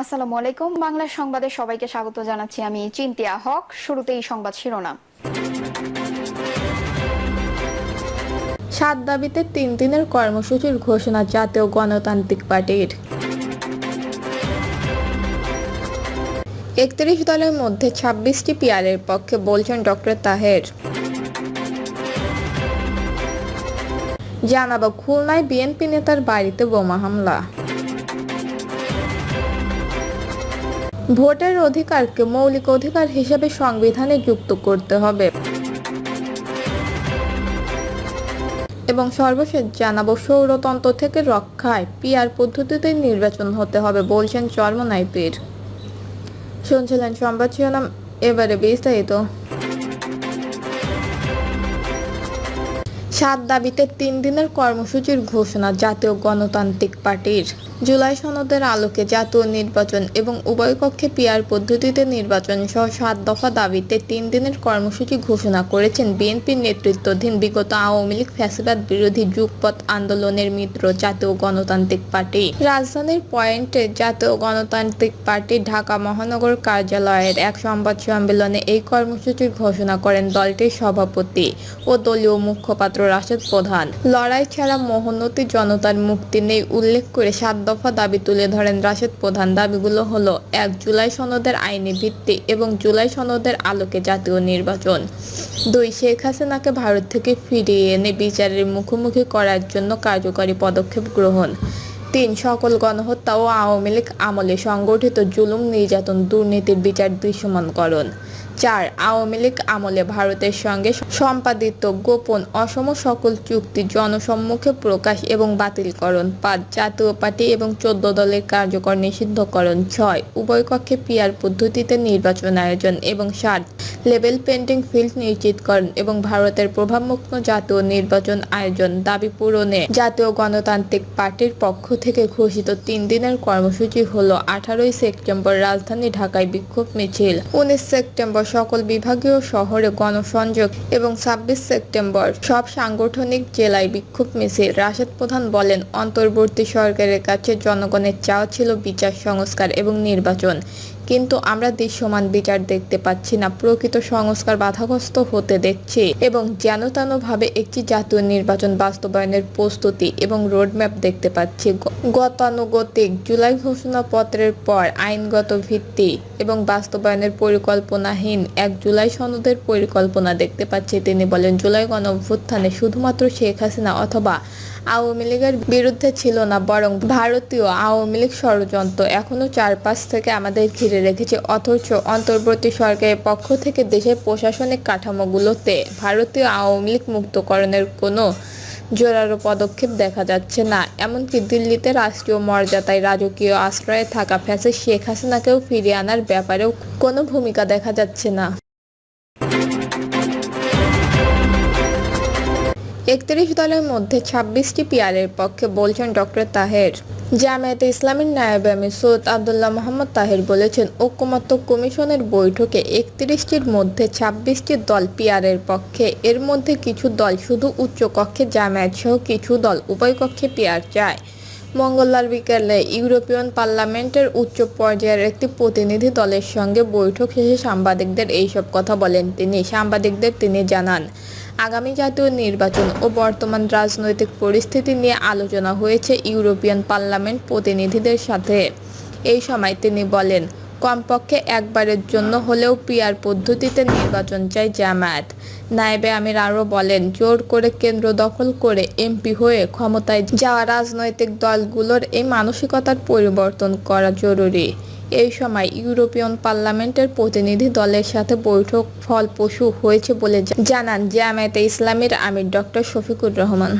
আসসালামু আলাইকুম। বাংলা সংবাদে সবাইকে স্বাগত জানাচ্ছি আমি চিন্তিয়া হক। শুরুতেই সংবাদ শিরোনাম। সাত দাবিতে তিন দিনের কর্মসূচির ঘোষণা জাতীয় গণতান্ত্রিক পার্টির। একত্রিশ দলের মধ্যে ছাব্বিশটি পিয়ারের পক্ষে বলছেন ডক্টর তাহের। জানাব খুলনায় বিএনপি নেতার বাড়িতে বোমা হামলা। ভোটের অধিকারকে মৌলিক অধিকার হিসেবে সংবিধানে যুক্ত করতে হবে। এবং সর্বশেষ জানাব, সৌরতন্ত্র থেকে রক্ষায় পিআর পদ্ধতিতে নির্বাচন হতে হবে বলছেন চর্মনাইপির শুনছিলেন সংবাদ শিরোনাম, এবারে বিস্তারিত। সাত দাবিতে তিন দিনের কর্মসূচির ঘোষণা জাতীয় গণতান্ত্রিক পার্টির। জুলাই সনদের আলোকে জাতীয় নির্বাচন এবং উভয় কক্ষে পিআর পদ্ধতিতে নির্বাচন সহ সাত দফা দাবিতে তিন দিনের কর্মসূচি ঘোষণা করেছেন বিএনপির নেতৃত্বাধীন বিগত আওয়ামী লীগ ফ্যাসিবাদ বিরোধী যুগপথ আন্দোলনের মিত্র জাতীয় গণতান্ত্রিক পার্টি। রাজধানীর পয়েন্টে জাতীয় গণতান্ত্রিক পার্টি ঢাকা মহানগর কার্যালয়ের এক সংবাদ সম্মেলনে এই কর্মসূচির ঘোষণা করেন দলটির সভাপতি ও দলীয় মুখপাত্র রাশেদ প্রধান। লড়াই ছাড়া মহোন্নতি জনতার মুক্তি নেই উল্লেখ করে সাত দফা দাবি তুলে ধরেন রাশেদ প্রধান। দাবিগুলো হলো, এক জুলাই সনদের আইনি ভিত্তি এবং জুলাই সনদের আলোকে জাতীয় নির্বাচন। দুই, শেখ হাসিনাকে ভারত থেকে ফিরিয়ে এনে বিচারের মুখোমুখি করার জন্য কার্যকরী পদক্ষেপ গ্রহণ। তিন, সকল গণহত্যা ও আওয়ামী লীগ আমলে সংগঠিত জুলুম, নির্যাতন, দুর্নীতির বিচার দৃশ্যমানকরণ। চার আওয়ামী লীগ আমলে ভারতের সঙ্গে সম্পাদিত গোপন অসম সকল চুক্তি জনসম্মুখে প্রকাশ এবং বাতিলকরণ, পাঁচ জাতীয় পার্টি এবং চোদ্দ দলের কার্যকর নিষিদ্ধকরণ, ছয় উভয় কক্ষে পিয়ার পদ্ধতিতে নির্বাচন আয়োজন এবং সাত লেভেল পেন্টিং ফিল্ড নিশ্চিতকরণ এবং ভারতের প্রভাবমুক্ত জাতীয় নির্বাচন আয়োজন দাবি পূরণে জাতীয় গণতান্ত্রিক পার্টির পক্ষ থেকে ঘোষিত তিন দিনের কর্মসূচি হল আঠারোই সেপ্টেম্বর রাজধানী ঢাকায় বিক্ষোভ মিছিল। উনিশ সেপ্টেম্বর সকল বিভাগীয় শহরে গণসংযোগ এবং ছাব্বিশ সেপ্টেম্বর সব সাংগঠনিক জেলায় বিক্ষোভ মিছিল। রাশেদ প্রধান বলেন, অন্তর্বর্তী সরকারের কাছে জনগণের চাওয়া ছিল বিচার, সংস্কার এবং নির্বাচন। কিন্তু আমরা দৃশ্যমান বিচার দেখতে পাচ্ছি না, প্রকৃত সংস্কার বাধাগ্রস্ত হতে দেখছি এবং যেন ভাবে একটি জাতীয় নির্বাচন বাস্তবায়নের প্রস্তুতি এবং রোডম্যাপ দেখতে পাচ্ছি। গতানুগতিক জুলাই ঘোষণাপত্রের পর আইনগত ভিত্তি এবং বাস্তবায়নের পরিকল্পনাহীন এক জুলাই সনদের পরিকল্পনা দেখতে পাচ্ছি তিনি বলেন, জুলাই গণ অভ্যুত্থানে শুধুমাত্র শেখ হাসিনা অথবা আওয়ামী লীগের বিরুদ্ধে ছিল না, বরং ভারতীয় আওয়ামী লীগ ষড়যন্ত্র এখনও চারপাশ থেকে আমাদের ঘিরে রেখেছে, অথচ অন্তর্বর্তী সরকারের পক্ষ থেকে দেশের প্রশাসনিক কাঠামোগুলোতে ভারতীয় আওয়ামী লীগ মুক্তকরণের কোনো জোরালো পদক্ষেপ দেখা যাচ্ছে না। এমনকি দিল্লিতে রাষ্ট্রীয় মর্যাদায় রাজকীয় আশ্রয়ে থাকা ফ্যাসে শেখ হাসিনাকেও ফিরিয়ে আনার ব্যাপারেও কোনো ভূমিকা দেখা যাচ্ছে না। একত্রিশ দলের মধ্যে ছাব্বিশটি পিয়ারের পক্ষে বলছেন ডক্টর তাহের। জামায়াতে ইসলামের নায়েব আমির সৈয়দ আবদুল্লাহ মোহাম্মদ তাহের বলেছেন, ঐক্যমত্য কমিশনের বৈঠকে একত্রিশটির মধ্যে ছাব্বিশটি দল পিয়ারের পক্ষে, এর মধ্যে কিছু দল শুধু উচ্চ কক্ষে জামায়াত সহ কিছু দল উভয় কক্ষে পিয়ার চায়। মঙ্গলবার বিকেলে ইউরোপিয়ান পার্লামেন্টের উচ্চ পর্যায়ের একটি প্রতিনিধি দলের সঙ্গে বৈঠক শেষে সাংবাদিকদের এইসব কথা বলেন তিনি। সাংবাদিকদের তিনি জানান আগামী জাতীয় নির্বাচন ও বর্তমান রাজনৈতিক পরিস্থিতি নিয়ে আলোচনা হয়েছে ইউরোপিয়ান পার্লামেন্ট প্রতিনিধিদের সাথে। এই সময় তিনি বলেন, কমপক্ষে একবারের জন্য হলেও পিয়ার পদ্ধতিতে নির্বাচন চাই জামায়াত। নায়েবে আমির আরও বলেন, জোর করে কেন্দ্র দখল করে এমপি হয়ে ক্ষমতায় যাওয়া রাজনৈতিক দলগুলোর এই মানসিকতার পরিবর্তন করা জরুরি। এই সময় ইউরোপিয়ান পার্লামেন্টের প্রতিনিধি দলের সাথে বৈঠক ফলপ্রসূ হয়েছে বলে জানান জামায়াতে ইসলামীর আমির ডক্টর শফিকুর রহমান।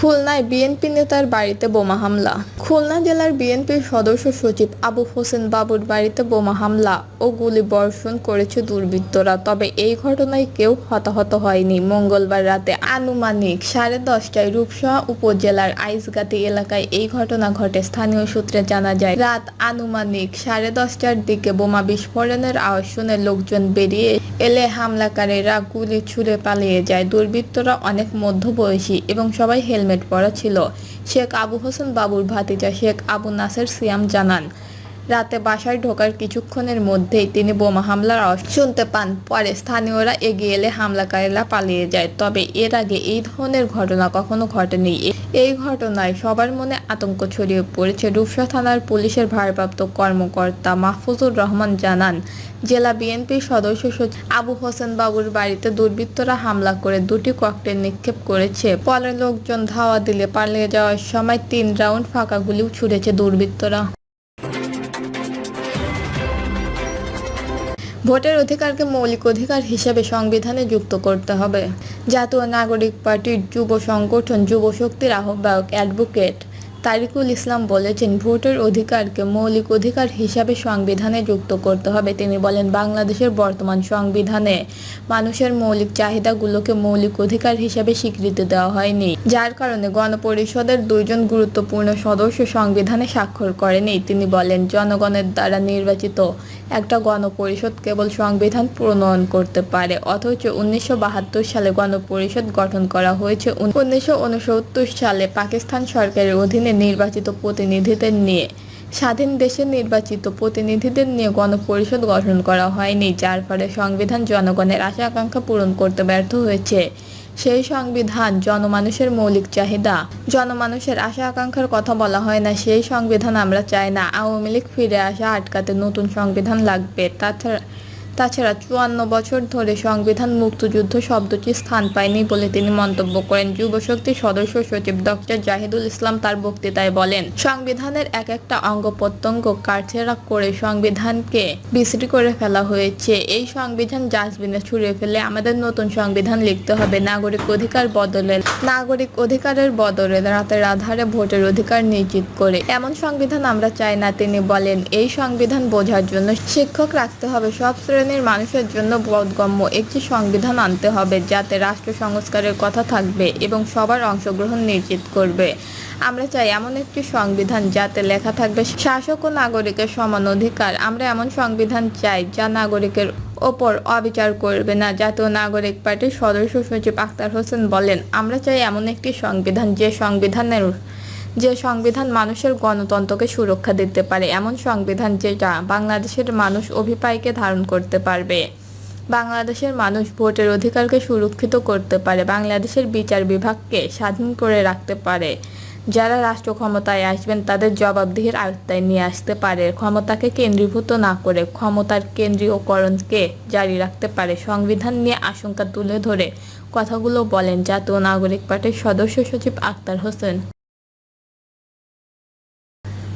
খুলনায় বিএনপি নেতার বাড়িতে বোমা হামলা। খুলনা জেলার বিএনপির সদস্য সচিব আবু হোসেন বাবুর বাড়িতে বোমা হামলা ও গুলি বর্ষণ করেছে দুর্বৃত্তরা। তবে এই ঘটনায় কেউ হতাহত হয়নি। মঙ্গলবার রাতে আনুমানিক সাড়ে দশটায় রূপসা উপজেলার আইসগাতি এলাকায় এই ঘটনা ঘটে। স্থানীয় সূত্রে জানা যায়, রাত আনুমানিক সাড়ে দশটার দিকে বোমা বিস্ফোরণের আওয়াজ শুনে লোকজন বেরিয়ে এলে হামলাকারীরা গুলি ছুড়ে পালিয়ে যায়। দুর্বৃত্তরা অনেক মধ্যবয়সী এবং সবাই হেলমেট হেলমেট পরা ছিল। শেখ আবু হোসেন বাবুর ভাতিজা শেখ আবু নাসের সিয়াম জানান রাতে বাসায় ঢোকার কিছুক্ষণের মধ্যেই তিনি বোমা হামলার শুনতে পান। পরে স্থানীয়রা এগিয়ে এলে হামলাকারীরা পালিয়ে যায়। তবে এর আগে এই ধরনের ঘটনা কখনো ঘটেনি। এই ঘটনায় সবার মনে আতঙ্ক ছড়িয়ে পড়েছে। রূপসা থানার পুলিশের ভারপ্রাপ্ত কর্মকর্তা মাহফুজুর রহমান জানান, জেলা বিএনপির সদস্য আবু হোসেন বাবুর বাড়িতে দুর্বৃত্তরা হামলা করে দুটি ককটেল নিক্ষেপ করেছে। পরে লোকজন ধাওয়া দিলে পালিয়ে যাওয়ার সময় তিন রাউন্ড ফাঁকা গুলিও ছুড়েছে দুর্বৃত্তরা। ভোটের অধিকারকে মৌলিক অধিকার হিসেবে সংবিধানে যুক্ত করতে হবে। জাতীয় নাগরিক পার্টির যুব সংগঠন যুব শক্তির আহ্বায়ক অ্যাডভোকেট তারিকুল ইসলাম বলেছেন, ভোটের অধিকারকে মৌলিক অধিকার হিসাবে সংবিধানে যুক্ত করতে হবে। তিনি বলেন, বাংলাদেশের বর্তমান সংবিধানে মানুষের মৌলিক চাহিদাগুলোকে মৌলিক অধিকার হিসাবে স্বীকৃতি দেওয়া হয়নি, যার কারণে গণপরিষদের দুইজন গুরুত্বপূর্ণ সদস্য সংবিধানে স্বাক্ষর করেনি। তিনি বলেন, জনগণের দ্বারা নির্বাচিত একটা গণপরিষদ কেবল সংবিধান প্রণয়ন করতে পারে, অথচ উনিশশো বাহাত্তর সালে গণপরিষদ গঠন করা হয়েছে। উনিশশো উনসত্তর সালে পাকিস্তান সরকারের অধীনে নির্বাচিত প্রতিনিধিদের নিয়ে, স্বাধীন দেশের নির্বাচিত প্রতিনিধিদের নিয়ে গণপরিষদ গঠন করা হয়নি, যার ফলে সংবিধান জনগণের আশা আকাঙ্ক্ষা পূরণ করতে ব্যর্থ হয়েছে। সেই সংবিধান জনমানুষের মৌলিক চাহিদা, জনমানুষের আশা আকাঙ্ক্ষার কথা বলা হয় না, সেই সংবিধান আমরা চাই না। আওয়ামী লীগ ফিরে আসা আটকাতে নতুন সংবিধান লাগবে। তাছাড়া তাছাড়া চুয়ান্ন বছর ধরে সংবিধান মুক্তযুদ্ধ শব্দটি স্থান পায়নি বলে তিনি মন্তব্য করেন। যুব শক্তির সদস্য সচিব ডক্টর জাহিদুল ইসলাম তার বক্তৃতায় বলেন, সংবিধানের এক একটা অঙ্গ প্রত্যঙ্গ কাটছেড়া করে সংবিধানকে বিশ্রী করে ফেলা হয়েছে। এই সংবিধান ডাস্টবিনে ছুঁড়ে ফেলে আমাদের নতুন সংবিধান লিখতে হবে। নাগরিক অধিকার বদলে, নাগরিক অধিকারের বদলে রাতের আধারে ভোটের অধিকার নিশ্চিত করে। এমন সংবিধান আমরা চাই না, তিনি বলেন। এই সংবিধান বোঝার জন্য শিক্ষক রাখতে হবে। সব শ্রেণির মানুষের জন্য বোধগম্য একটি সংবিধান আনতে হবে যাতে রাষ্ট্র সংস্কারের কথা থাকবে এবং সবার অংশগ্রহণ নিশ্চিত করবে। আমরা চাই এমন একটি সংবিধান যাতে লেখা থাকবে, শাসক ও নাগরিকের সমান অধিকার। আমরা এমন সংবিধান চাই যা নাগরিকের ওপর অবিচার করবে না জাতীয় নাগরিক পার্টির সদস্য সচিব আখতার হোসেন বলেন, আমরা চাই এমন একটি সংবিধান যে সংবিধানের যে সংবিধান মানুষের গণতন্ত্রকে সুরক্ষা দিতে পারে, এমন সংবিধান যেটা বাংলাদেশের মানুষ অভিপ্রায়কে ধারণ করতে পারবে। বাংলাদেশের মানুষ ভোটের অধিকারকে সুরক্ষিত করতে পারে, বাংলাদেশের বিচার বিভাগকে স্বাধীন করে রাখতে পারে। যারা রাষ্ট্র ক্ষমতায় আসবেন, তাদের জবাবদিহির আওতায় নিয়ে আসতে পারে। ক্ষমতাকে কেন্দ্রীভূত না করে ক্ষমতার কেন্দ্রীয়করণকে জারি রাখতে পারে। সংবিধান নিয়ে আশঙ্কা তুলে ধরে কথাগুলো বলেন জাতীয় নাগরিক পার্টির সদস্য সচিব আক্তার হোসেন।